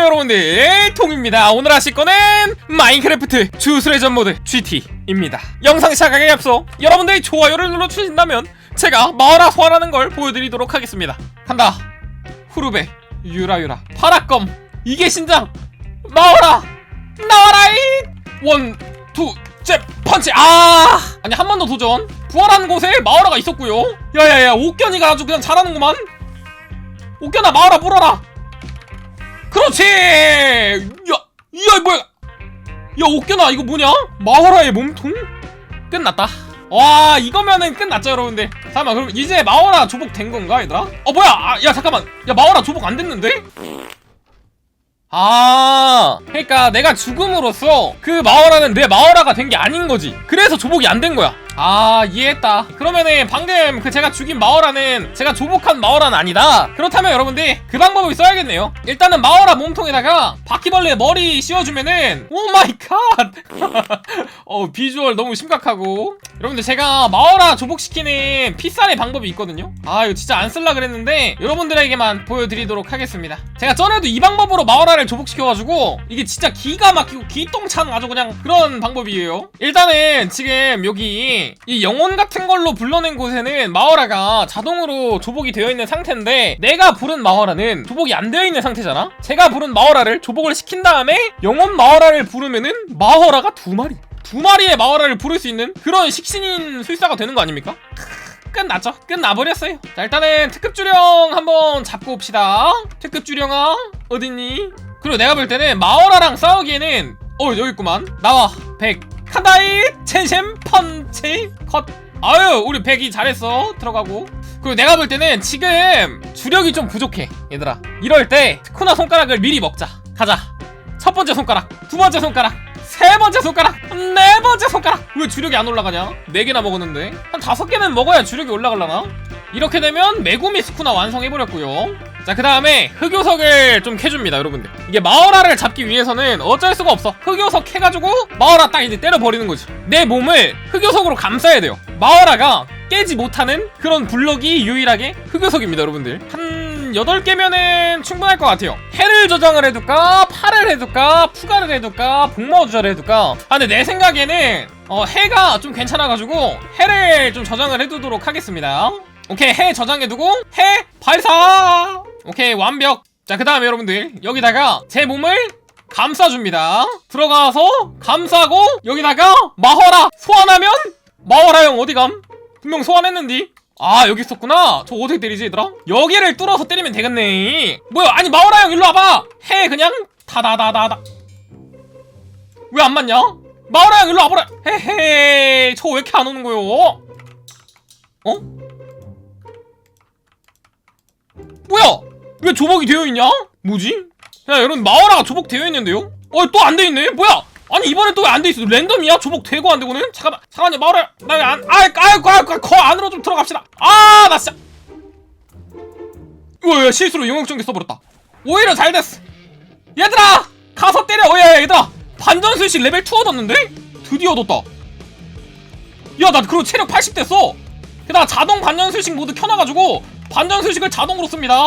안녕하세요 여러분들. 통입니다. 오늘 하실 거는 마인크래프트 주술회전 모드 GT입니다. 영상 시작하기 앞서 여러분들이 좋아요를 눌러주신다면 제가 마을아 소환하는 걸 보여드리도록 하겠습니다. 간다. 후르베 유라유라 파라껌 이게 신장 마을아 나와라이 원투잽 펀치! 아! 아니 한 번 더 도전. 부활한 곳에 마을아가 있었고요. 야야야 옥견이가 아주 그냥 잘하는구만. 옥견아 마을아 물어라 그렇지! 야, 야, 뭐야? 야, 옥견아, 이거 뭐냐? 마호라의 몸통? 끝났다. 와, 이거면은 끝났죠, 여러분들. 잠깐만, 그럼 이제 마호라 조복 된 건가, 얘들아? 어, 뭐야? 아, 야, 잠깐만. 야, 마호라 조복 안 됐는데? 아, 그러니까 내가 죽음으로써 그 마호라는 내 마호라가 된 게 아닌 거지. 그래서 조복이 안 된 거야. 아, 이해했다. 그러면은 방금 그 제가 죽인 마호라는 제가 조복한 마호라는 아니다. 그렇다면 여러분들 그 방법을 써야겠네요. 일단은 마호라 몸통에다가 바퀴벌레 머리 씌워주면은 오 마이 갓. 어, 비주얼 너무 심각하고. 여러분들 제가 마호라 조복시키는 피살의 방법이 있거든요. 아, 이거 진짜 안 쓸라 그랬는데 여러분들에게만 보여드리도록 하겠습니다. 제가 전에도 이 방법으로 마호라를 조복시켜가지고 이게 진짜 기가 막히고 기똥찬 아주 그냥 그런 방법이에요. 일단은 지금 여기 이 영혼 같은 걸로 불러낸 곳에는 마호라가 자동으로 조복이 되어 있는 상태인데 내가 부른 마호라는 조복이 안 되어 있는 상태잖아? 제가 부른 마호라를 조복을 시킨 다음에 영혼 마호라를 부르면은 마호라가 두 마리 두 마리의 마호라를 부를 수 있는 그런 식신인 술사가 되는 거 아닙니까? 끝났죠? 끝나버렸어요. 자, 일단은 특급 주령 한번 잡고 옵시다. 특급 주령아, 어딨니? 그리고 내가 볼 때는 마오라랑 싸우기에는, 어, 여기 있구만. 나와, 백. 카다이, 첸셴, 펀치, 컷. 아유, 우리 백이 잘했어. 들어가고. 그리고 내가 볼 때는 지금 주력이 좀 부족해. 얘들아. 이럴 때, 스쿠나 손가락을 미리 먹자. 가자. 첫 번째 손가락, 두 번째 손가락, 세 번째 손가락, 네 번째 손가락. 왜 주력이 안 올라가냐? 네 개나 먹었는데 한 다섯 개는 먹어야 주력이 올라갈라나? 이렇게 되면 메구미 스쿠나 완성해버렸고요. 자, 그 다음에 흑요석을 좀 캐줍니다, 여러분들. 이게 마오라를 잡기 위해서는 어쩔 수가 없어. 흑요석 해가지고 마오라 딱 이제 때려버리는 거지. 내 몸을 흑요석으로 감싸야 돼요. 마오라가 깨지 못하는 그런 블럭이 유일하게 흑요석입니다, 여러분들. 한 8개면은 충분할 것 같아요. 해를 저장을 해둘까? 팔을 해둘까? 푸가를 해둘까? 복마 조절을 해둘까? 아, 근데 내 생각에는 어, 해가 좀 괜찮아가지고 해를 좀 저장을 해두도록 하겠습니다. 오케이, 해 저장해두고 해 발사! 오케이, 완벽. 자, 그 다음에 여러분들 여기다가 제 몸을 감싸줍니다. 들어가서 감싸고 여기다가 마허라 소환하면 마허라 형 어디 감? 분명 소환했는디. 아 여기 있었구나. 저 어떻게 때리지 얘들아? 여기를 뚫어서 때리면 되겠네. 뭐야? 아니 마허라 형 일로 와봐. 해 그냥 다다다다다. 왜 안 맞냐? 마허라 형 일로 와보라. 헤헤. 저 왜 이렇게 안 오는 거요? 어? 뭐야? 왜 조복이 되어 있냐? 뭐지? 야 여러분 마오라가 조복 되어 있는데요? 어 또 안 돼 있네? 뭐야? 아니 이번에 또 왜 안 돼 있어? 랜덤이야? 조복 되고 안 되고는? 잠깐만 잠깐만요 마오라 나안 아이 아이 아이 거 안으로 좀 들어갑시다. 아 나 진짜 우와 야, 실수로 영역전기 써버렸다. 오히려 잘 됐어. 얘들아 가서 때려. 야 얘들아 반전술식 레벨 2 얻었는데? 드디어 얻었다. 야나 그리고 체력 80 됐어. 게다가 자동 반전술식 모드 켜놔가지고 반전술식을 자동으로 씁니다.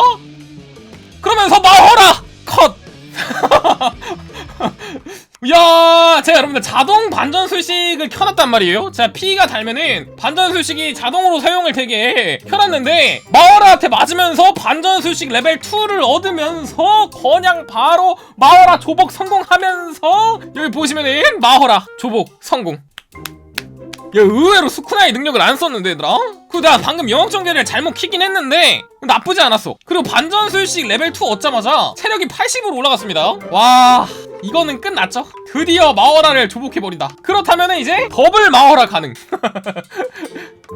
그러면서 마호라 컷. 야, 제가 여러분들 자동 반전 수식을 켜놨단 말이에요. 제가 P가 달면은 반전 수식이 자동으로 사용을 되게 켜놨는데 마오라한테 맞으면서 반전 수식 레벨 2를 얻으면서 그냥 바로 마오라 조복 성공하면서 여기 보시면은 마호라 조복 성공. 야 의외로 스쿠나의 능력을 안 썼는데 얘들아. 그리고 내가 방금 영역 전개를 잘못 키긴 했는데 나쁘지 않았어. 그리고 반전술식 레벨 2 얻자마자 체력이 80으로 올라갔습니다. 와 이거는 끝났죠? 드디어 마허라를 조복해버린다. 그렇다면 이제 더블 마허라 가능.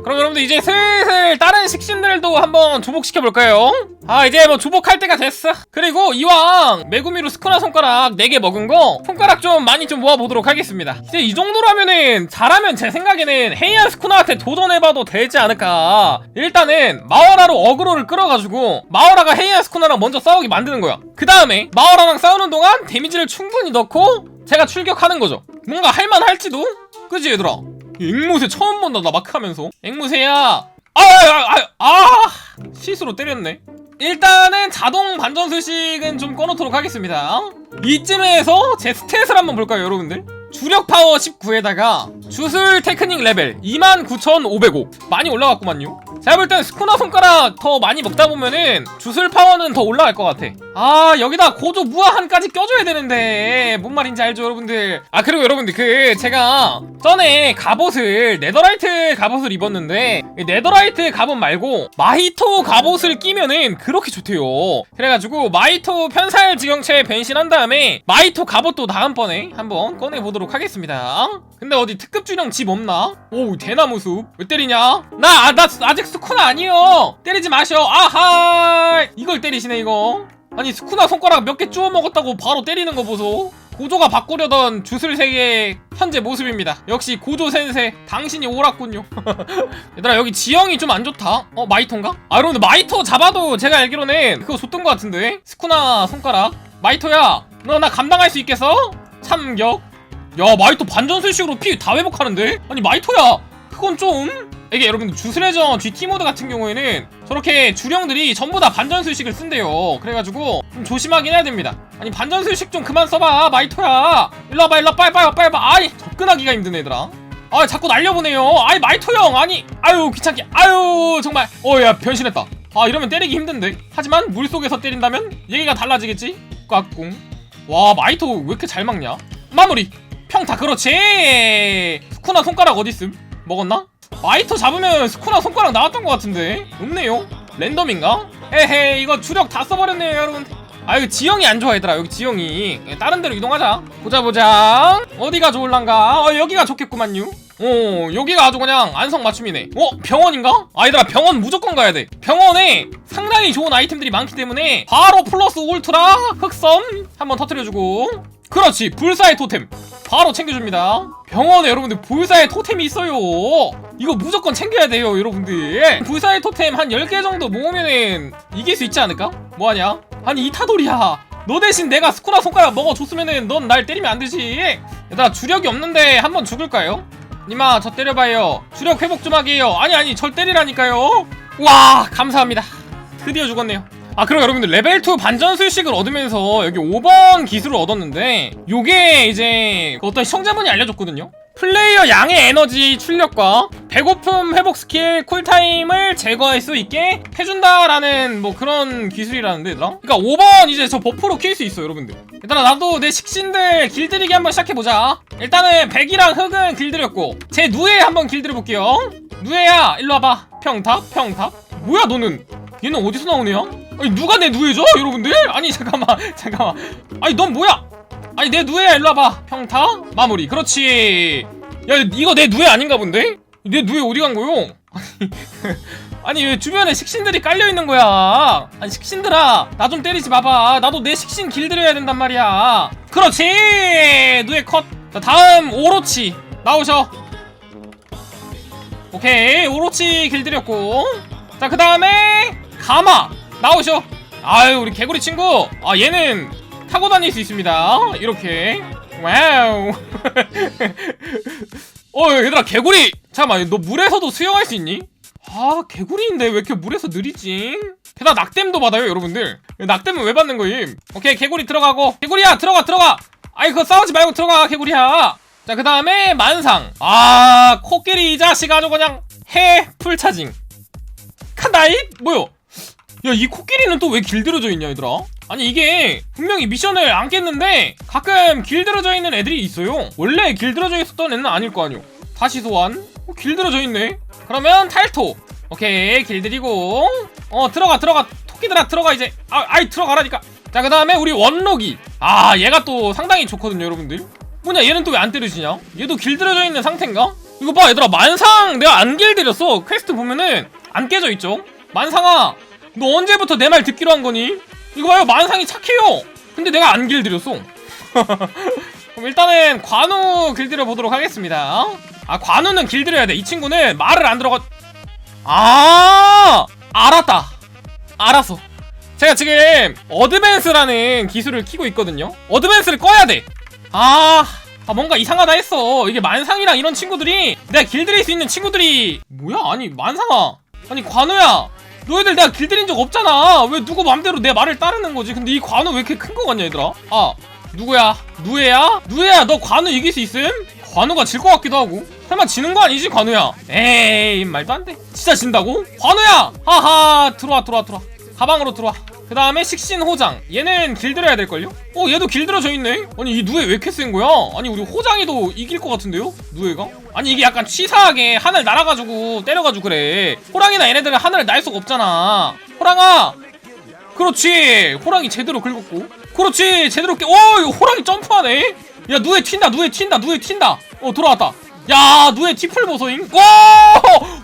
그럼 여러분들 이제 슬슬 다른 식신들도 한번 조복시켜볼까요? 아 이제 뭐 조복할 때가 됐어? 그리고 이왕 메구미로 스쿠나 손가락 4개 먹은 거 손가락 좀 많이 좀 모아보도록 하겠습니다. 이제 이 정도라면은 잘하면 제 생각에는 헤이안 스쿠나한테 도전해봐도 되지 않을까. 일단은 마허라로 어그로를 끌어가지고 마허라가 헤이안 스쿠나랑 먼저 싸우게 만드는 거야. 그 다음에 마허라랑 싸우는 동안 데미지를 충분히 넣고 제가 출격하는 거죠 뭔가 할만할지도? 그지 얘들아 앵무새 처음 본다 나 마크하면서 앵무새야 아아아아 아, 아, 실수로 때렸네 일단은 자동 반전 수식은 좀 꺼놓도록 하겠습니다. 이쯤에서 제 스탯을 한번 볼까요, 여러분들? 주력 파워 19에다가 주술 테크닉 레벨 29,505 많이 올라갔구만요. 제가 볼 땐 스쿠나 손가락 더 많이 먹다 보면은 주술 파워는 더 올라갈 것 같아. 아 여기다 고조 무한까지 껴줘야 되는데 뭔 말인지 알죠, 여러분들? 아 그리고 여러분들 그 제가 전에 갑옷을 네더라이트 갑옷을 입었는데 이 네더라이트 갑옷 말고 마히토 갑옷을 끼면은 그렇게 좋대요. 그래가지고 마히토 편살 지경체에 변신한 다음에 마히토 갑옷도 다음번에 한번 꺼내보도록 하겠습니다. 근데 어디 특급 주령 집 없나? 오 대나무 숲. 왜 때리냐? 나, 아, 나 아직 스쿠나 아니요. 때리지 마셔. 아하. 이걸 때리시네 이거. 아니 스쿠나 손가락 몇개 주워 먹었다고 바로 때리는 거 보소. 고조가 바꾸려던 주술세계의 현재 모습입니다. 역시 고조 센세 당신이 옳았군요. 얘들아 여기 지형이 좀 안 좋다. 어 마이토인가? 아 여러분들 마이토 잡아도 제가 알기로는 그거 줬던 것 같은데 스쿠나 손가락 마이토야 너 나 감당할 수 있겠어? 참격. 야 마이토 반전술식으로 피 다 회복하는데? 아니 마이토야 그건 좀 이게 여러분들 주술회전 GT 모드 같은 경우에는 저렇게 주령들이 전부 다 반전술식을 쓴대요. 그래가지고 좀 조심하긴 해야 됩니다. 아니 반전술식 좀 그만 써봐 마이토야. 일로 와봐 일로 와. 빨리 빨리 와, 빨리 와. 아이 접근하기가 힘든 얘들아. 아 자꾸 날려보내요. 아이 마이토 형 아니 아유 귀찮게. 아유 정말. 어야 변신했다. 아 이러면 때리기 힘든데. 하지만 물속에서 때린다면 얘기가 달라지겠지? 꽉꿍. 와 마이토 왜 이렇게 잘 막냐? 마무리. 평타 그렇지. 스쿠나 손가락 어딨음? 먹었나? 마이토 잡으면 스쿠나 손가락 나왔던 것 같은데? 없네요. 랜덤인가? 에헤 이거 주력 다 써버렸네요 여러분. 아 여기 지형이 안 좋아 얘들아. 여기 지형이. 예, 다른 데로 이동하자. 보자 보자. 어디가 좋을란가? 어 여기가 좋겠구만요. 어 여기가 아주 그냥 안성맞춤이네. 어 병원인가? 아 얘들아 병원 무조건 가야 돼. 병원에 상당히 좋은 아이템들이 많기 때문에 바로 플러스 울트라 흑섬 한번 터트려주고. 그렇지 불사의 토템. 바로 챙겨줍니다 병원에 여러분들 불사의 토템이 있어요. 이거 무조건 챙겨야 돼요 여러분들. 불사의 토템 한 10개 정도 모으면은 이길 수 있지 않을까? 뭐하냐? 아니 이타돌이야. 너 대신 내가 스쿠나 손가락 먹어줬으면은 넌 날 때리면 안 되지. 얘들아 주력이 없는데 한번 죽을까요? 니마 저 때려봐요. 주력 회복 좀 하게요. 아니 아니 절 때리라니까요. 와 감사합니다. 드디어 죽었네요 아 그리고 여러분들 레벨 2 반전 술식을 얻으면서 여기 5번 기술을 얻었는데 요게 이제 그 어떤 시청자분이 알려줬거든요. 플레이어 양의 에너지 출력과 배고픔 회복 스킬 쿨타임을 제거할 수 있게 해준다라는 뭐 그런 기술이라는데 얘들아? 그니까 5번 이제 저 버프로 킬 수 있어 여러분들. 얘들아 나도 내 식신들 길들이기 한번 시작해보자. 일단은 백이랑 흑은 길들였고 제 누에 한번 길들여볼게요. 누에야 일로 와봐. 평탑 평탑. 뭐야 너는? 얘는 어디서 애야? 아니 누가 내 누에죠 여러분들? 아니 잠깐만 잠깐만. 아니 넌 뭐야? 아니 내 누에야 일로 와봐. 평타 마무리. 그렇지. 야 이거 내 누에 아닌가 본데? 내 누에 어디 간 거요? 아니 왜 주변에 식신들이 깔려있는 거야? 아니 식신들아 나 좀 때리지 마봐. 나도 내 식신 길들여야 된단 말이야. 그렇지! 누에 컷자 다음 오로치 나오셔. 오케이 오로치 길들였고. 자 그 다음에 가마 나오셔. 아유 우리 개구리 친구. 아 얘는 타고 다닐 수 있습니다. 이렇게. 와우. 어 얘들아 개구리. 잠깐만 너 물에서도 수영할 수 있니? 아 개구리인데 왜 이렇게 물에서 느리지? 게다가 낙댐도 받아요 여러분들. 낙댐은 왜 받는 거임? 오케이 개구리 들어가고. 개구리야 들어가 들어가. 아이 그거 싸우지 말고 들어가 개구리야. 자 그 다음에 만상. 아 코끼리 이 자식 아주 그냥 해. 풀차징. 칸다이? 뭐요? 야 이 코끼리는 또 왜 길들여져 있냐 얘들아? 아니 이게 분명히 미션을 안 깼는데 가끔 길들여져 있는 애들이 있어요. 원래 길들여져 있었던 애는 아닐 거 아니오. 다시 소환? 어, 길들여져 있네. 그러면 탈토. 오케이 길들이고. 어 들어가 들어가. 토끼들아 들어가 이제. 아, 아이 들어가라니까. 자 그 다음에 우리 원록이. 아 얘가 또 상당히 좋거든요 여러분들. 뭐냐 얘는 또 왜 안 때려지냐? 얘도 길들여져 있는 상태인가? 이거 봐 얘들아. 만상 내가 안 길들였어. 퀘스트 보면은 안 깨져 있죠? 만상아 너 언제부터 내 말 듣기로 한 거니? 이거 봐요 만상이 착해요. 근데 내가 안 길들였어. 그럼 일단은 관우 길들여 보도록 하겠습니다. 아 관우는 길들여야 돼. 이 친구는 말을 안 들어가 아 알았다. 알았어. 제가 지금 어드밴스라는 기술을 키고 있거든요. 어드밴스를 꺼야 돼 아 아, 뭔가 이상하다 했어. 이게 만상이랑 이런 친구들이 내가 길들일 수 있는 친구들이 뭐야? 아니 만상아. 아니 관우야 너희들 내가 길들인 적 없잖아. 왜 누구 맘대로 내 말을 따르는 거지? 근데 이 관우 왜 이렇게 큰 거 같냐 얘들아? 아 누구야? 누에야? 누에야 너 관우 이길 수 있음? 관우가 질 것 같기도 하고. 설마 지는 거 아니지 관우야? 에이 말도 안돼. 진짜 진다고? 관우야! 하하 들어와 들어와 들어와. 가방으로 들어와 그 다음에 식신 호장. 얘는 길들여야 될걸요? 어 얘도 길들여져 있네? 아니 이 누에 왜 이렇게 센 거야? 아니 우리 호장이도 이길 것 같은데요? 누에가? 아니 이게 약간 치사하게 하늘 날아가지고 때려가지고 그래. 호랑이나 얘네들은 하늘을 날 수가 없잖아. 호랑아! 그렇지! 호랑이 제대로 긁었고. 그렇지! 제대로 깨. 오 이거 호랑이 점프하네? 야 누에 튄다 누에 튄다 누에 튄다. 어 돌아왔다. 야 누에 티플 보소잉.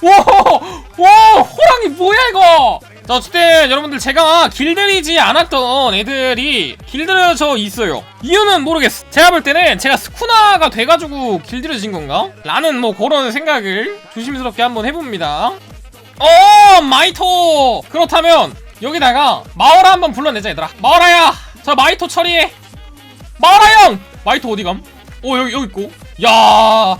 오오오 호랑이 뭐야 이거 자 어쨌든 여러분들 제가 길들이지 않았던 애들이 길들여져 있어요. 이유는 모르겠어. 제가 볼 때는 제가 스쿠나가 돼가지고 길들여진 건가? 라는 뭐 그런 생각을 조심스럽게 한번 해봅니다. 어 마이토! 그렇다면 여기다가 마오라 한번 불러내자 얘들아. 마오라야! 자 마이토 처리해. 마오라 형! 마이토 어디감? 어 여기 여기 있고. 야.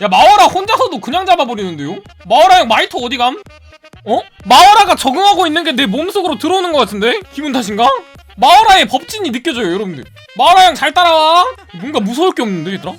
야 마오라 혼자서도 그냥 잡아버리는데요? 마오라 형 마이토 어디감? 어? 마오라가 적응하고 있는 게 내 몸속으로 들어오는 것 같은데? 기분 탓인가? 마오라의 법진이 느껴져요 여러분들 마오라 형 잘 따라와 뭔가 무서울 게 없는데 얘들아?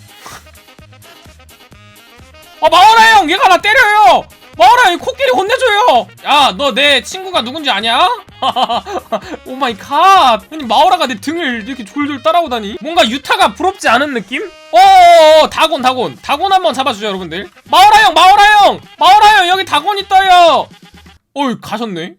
아 마오라 형 얘가 나 때려요 마오라 형 코끼리 혼내줘요. 야 너 내 친구가 누군지 아냐? 오 마이 갓. 아니 마오라가 내 등을 이렇게 졸졸 따라오다니. 뭔가 유타가 부럽지 않은 느낌? 어어어 다곤 다곤. 다곤 한번 잡아주죠 여러분들. 마오라 형 마오라 형! 마오라 형 여기 다곤 있어요. 어이 가셨네